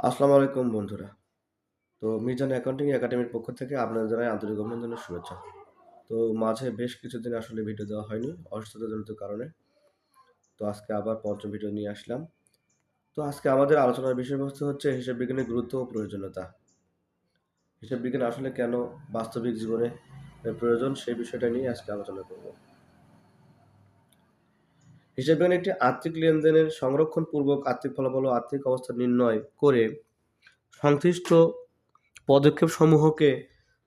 আসসালামু আলাইকুম বন্ধুরা। তো মিজান অ্যাকাউন্টিং একাডেমির পক্ষ থেকে আপনাদের জানাই আন্তরিক অভিনন্দন ও শুভেচ্ছা। তো মাঝে বেশ কিছুদিন আসলে ভিডিও দেওয়া হয়নি, অসুস্থতাজনিত কারণে। তো আজকে আবার পঞ্চম ভিডিও নিয়ে আসলাম। তো আজকে আমাদের আলোচনার বিষয়বস্তু হচ্ছে হিসাব বিজ্ঞানের গুরুত্ব ও প্রয়োজনীয়তা। হিসাব বিজ্ঞান আসলে কেন বাস্তবিক জীবনে প্রয়োজন সেই বিষয়টা নিয়ে আজকে আলোচনা করব। হিসাব বিজ্ঞান একটি আর্থিক লেনদেনের সংরক্ষণ পূর্বক আর্থিক ফলাফল ও আর্থিক অবস্থা নির্ণয় করে সংশ্লিষ্ট পদক্ষেপ সমূহকে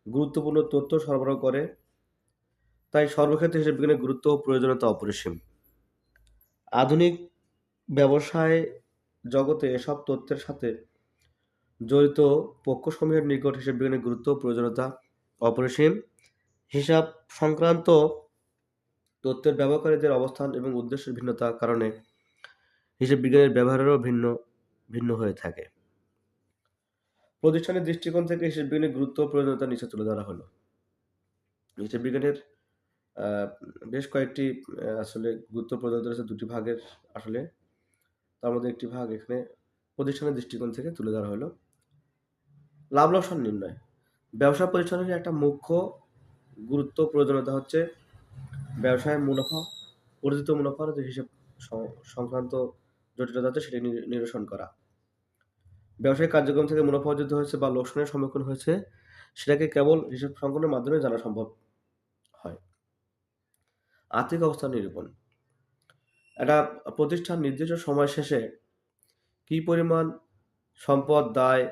গুরুত্বপূর্ণ তথ্য সরবরাহ করে। তাই সর্বক্ষেত্রে হিসাব বিজ্ঞানের গুরুত্ব ও প্রয়োজনীয়তা অপরিসীম। আধুনিক ব্যবসায় জগতে এসব তথ্যের সাথে জড়িত পক্ষসমূহের নিকট হিসাব বিজ্ঞানের গুরুত্ব ও প্রয়োজনীয়তা অপরিসীম। হিসাব সংক্রান্ত তথ্যের ব্যবহারকারীদের অবস্থান এবং উদ্দেশ্যের ভিন্নতার কারণে হিসেব বিজ্ঞানের ব্যবহারেরও ভিন্ন ভিন্ন হয়ে থাকে। প্রতিষ্ঠানের দৃষ্টিকোণ থেকে হিসাব বিজ্ঞানের গুরুত্ব প্রয়োজনীয়তা নিচে তুলে ধরা হলো। হিসেব বিজ্ঞানের বেশ কয়েকটি আসলে গুরুত্ব প্রয়োজনীয়তা রয়েছে দুটি ভাগের আসলে। তার মধ্যে একটি ভাগ এখানে প্রতিষ্ঠানের দৃষ্টিকোণ থেকে তুলে ধরা হলো। লাভ লোকসান নির্ণয়। ব্যবসা প্রতিষ্ঠানের একটা মুখ্য গুরুত্ব প্রয়োজনীয়তা হচ্ছে ব্যবসায় মুনাফা, অর্জিত মুনাফার যে হিসাব সংক্রান্ত জটিলতা আছে সেটি নিরসন করা। ব্যবসায়িক কার্যক্রম থেকে মুনাফা অর্জিত হয়েছে বা লোকসানের সম্মুখীন হয়েছে, সেটাকে কেবল হিসাব সংকলনের মাধ্যমে জানা সম্ভব হয়। আর্থিক অবস্থা নিরূপণ। একটা প্রতিষ্ঠান নির্দিষ্ট সময় শেষে কি পরিমাণ সম্পদ দায়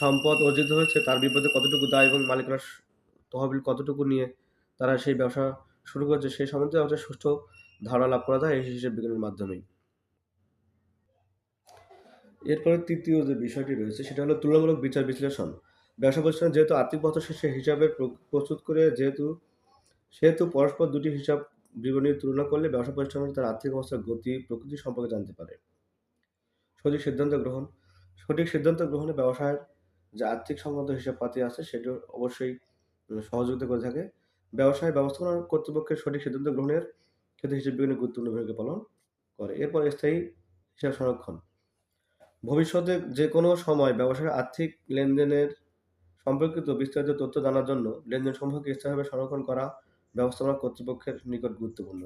সম্পদ অর্জিত হয়েছে তার বিপদে কতটুকু দায় এবং মালিকরা তহবিল কতটুকু নিয়ে তারা সেই ব্যবসা শুরু করেছে, সেই সম্বন্ধে হচ্ছে সুষ্ঠু ধারণা লাভ করা যায়, এই হিসেব বিজ্ঞানের মাধ্যমেই। এরপরে তৃতীয় যে বিষয়টি রয়েছে, সেটা হলো তুলনামূলক বিচার বিশ্লেষণ। ব্যবসা প্রতিষ্ঠান যেহেতু আর্থিক বছর শেষে হিসাবের প্রস্তুত করে যেহেতু, সেহেতু পরস্পর দুটি হিসাব বিবরণীর তুলনা করলে ব্যবসা প্রতিষ্ঠান তার আর্থিক অবস্থার গতি, প্রকৃতি সম্পর্কে জানতে পারে। সঠিক সিদ্ধান্ত গ্রহণ, সঠিক সিদ্ধান্ত গ্রহণে ব্যবসায়ের যে আর্থিক সংক্রান্ত হিসাবপাতি আছে সেটি অবশ্যই সহযোগিতা করে থাকে। ব্যবসায় ব্যবস্থাপনা কর্তৃপক্ষের সঠিক সিদ্ধান্ত গ্রহণের ক্ষেত্রে হিসাব বিজ্ঞানের গুরুত্বপূর্ণ ভূমিকা পালন করে। এরপর স্থায়ী হিসাব সংরক্ষণ। ভবিষ্যতে যে কোনো সময় ব্যবসার আর্থিক লেনদেনের সম্পর্কিত বিস্তারিত তথ্য জানার জন্য লেনদেন সম্পর্কে স্থায়ীভাবে সংরক্ষণ করা ব্যবস্থাপনা কর্তৃপক্ষের নিকট গুরুত্বপূর্ণ।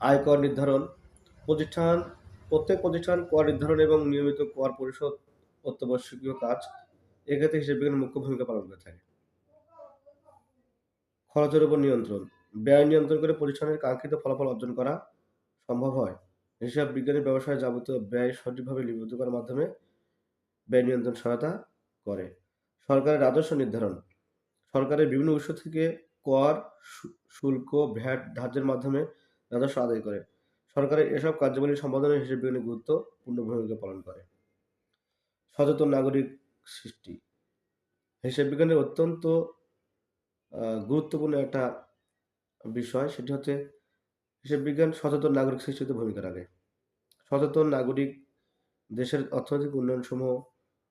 আয়কর নির্ধারণ। প্রতিষ্ঠান, প্রত্যেক প্রতিষ্ঠান কর নির্ধারণ এবং নিয়মিত কর পরিশোধ অত্যাবশ্যকীয় কাজ এক্ষেত্রে হিসেবে মুখ্য ভূমিকা পালন করে থাকে। খরচের উপর নিয়ন্ত্রণ। ব্যয় নিয়ন্ত্রণ করে প্রতিষ্ঠানের কাঙ্ক্ষিত ফলাফল অর্জন করা সম্ভব হয়। হিসাব বিজ্ঞানের ব্যবসায় যাবতীয় ব্যয় সঠিকভাবে লিপিবদ্ধ করার মাধ্যমে ব্যয় নিয়ন্ত্রণ সহায়তা করে। সরকারের রাজস্ব নির্ধারণ। সরকারের বিভিন্ন উৎস থেকে কর শুল্ক, ভ্যাট, ধার্যের মাধ্যমে রাজস্ব আদায় করে। সরকারের এসব কার্যাবলী সম্পাদনের হিসেব বিজ্ঞানের গুরুত্বপূর্ণ ভূমিকা পালন করে। সচেতন নাগরিক সৃষ্টি। হিসেব বিজ্ঞানের অত্যন্ত গুরুত্বপূর্ণ একটা বিষয়, সেটি হচ্ছে হিসেব বিজ্ঞান সচেতন নাগরিক সৃষ্টিতে ভূমিকা রাখে। সচেতন নাগরিক দেশের অর্থনৈতিক উন্নয়ন সমূহ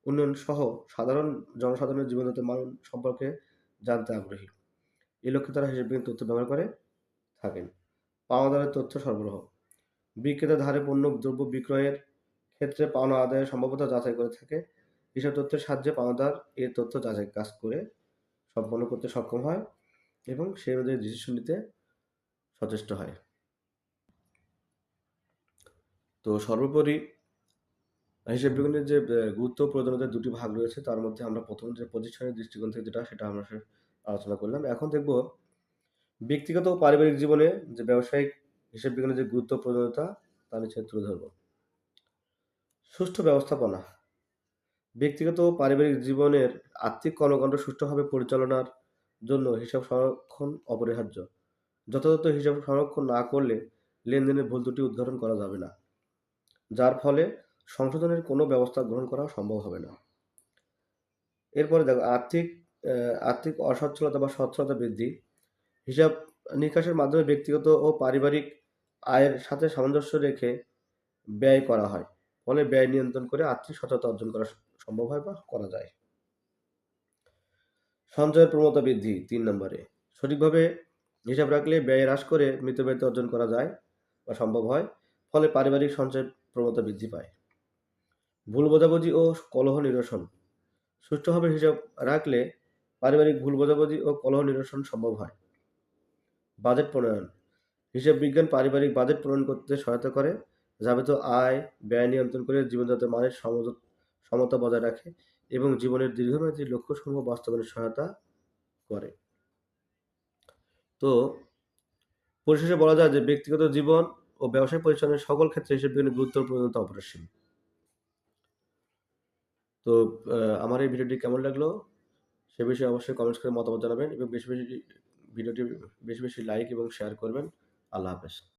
উন্নয়ন সহ সাধারণ জনসাধারণের জীবনযাত্রার মান সম্পর্কে জানতে আগ্রহী। এই লক্ষ্যে তারা হিসেব বিজ্ঞান তথ্য ব্যবহার করে থাকেন। পাওনাদারের তথ্য সরবরাহ। বিক্রেতা ধারে পণ্য, দ্রব্য বিক্রয়ের ক্ষেত্রে পাওনা আদায়ের সম্ভাব্যতা যাচাই করে থাকে। এসব তথ্যের সাহায্যে পাওনাদার এই তথ্য যাচাই কাজ করে সম্পন্ন করতে সক্ষম হয় এবং সে অনুযায়ী ডিসিশন নিতে সচেষ্ট হয়। তো সর্বোপরি হিসেব বিজ্ঞানের যে গুরুত্ব প্রয়োজনীয়তার দুটি ভাগ রয়েছে, তার মধ্যে আমরা প্রথম যে প্রতিষ্ঠানের দৃষ্টিকোণ থেকে যেটা, সেটা আমরা আলোচনা করলাম। এখন দেখব ব্যক্তিগত ও পারিবারিক জীবনে যে ব্যবসায়িক হিসেব বিজ্ঞানের যে গুরুত্ব প্রয়োজনীয়তা, তা নিচে তুলে ধরব। সুষ্ঠু ব্যবস্থাপনা ব্যক্তিগত ও পারিবারিক জীবনের আর্থিক কর্মকাণ্ড সুষ্ঠুভাবে পরিচালনার জন্য হিসাব সংরক্ষণ অপরিহার্য। যথাযথ হিসাব সংরক্ষণ না করলে লেনদেনের ভুল ত্রুটি উদ্ঘাটন করা যাবে না, যার ফলে সংশোধনের কোনো ব্যবস্থা গ্রহণ করা সম্ভব হবে না। এরপরে দেখো, আর্থিক আর্থিক অসচ্ছলতা বা সচ্ছলতা বৃদ্ধি। হিসাব নিকাশের মাধ্যমে ব্যক্তিগত ও পারিবারিক আয়ের সাথে সামঞ্জস্য রেখে ব্যয় করা হয়। ফলে ব্যয় নিয়ন্ত্রণ করে আর্থিক সচেতনতা অর্জন করা সম্ভব হয় বা করা যায়। সঞ্চয়ের প্রবণতা বৃদ্ধি, তিন নম্বরে। সঠিকভাবে হিসাব রাখলে ব্যয় হ্রাস করে মৃত মৃত্যুব্যয়িত অর্জন করা যায় বা সম্ভব হয়, ফলে পারিবারিক সঞ্চয়ের প্রবণতা বৃদ্ধি পায়। ভুল বোঝাবুঝি ও কলহ নিরসন। সুষ্ঠুভাবে হিসাব রাখলে পারিবারিক ভুল বোঝাবুঝি ও কলহ নিরসন সম্ভব হয়। বাজেট প্রণয়ন। হিসাব বিজ্ঞান পারিবারিক বাজেট প্রণয়ন করতে সহায়তা করে। যাবিত আয়, ব্যয় নিয়ন্ত্রণ করে জীবনযাত্রার মানের সমতা বজায় রাখে এবং জীবনের দীর্ঘমেয়াদী লক্ষ্য লক্ষ্যসমূহ বাস্তবায়নে সহায়তা করে। তো, পরিশেষে বলা যায় যে ব্যক্তিগত জীবন ও ব্যবসায় পরিচালনার সকল ক্ষেত্রে হিসেবে বিজ্ঞানের গুরুত্ব ও প্রয়োজনীয়তা অপরিসীম। তো আমার এই ভিডিওটি কেমন লাগল? সে বিষয়ে অবশ্যই কমেন্টস করে মতামত জানাবেন এবং বেশি বেশি ভিডিওটি, বেশি বেশি লাইক এবং শেয়ার করবেন। আল্লাহ হাফেজ।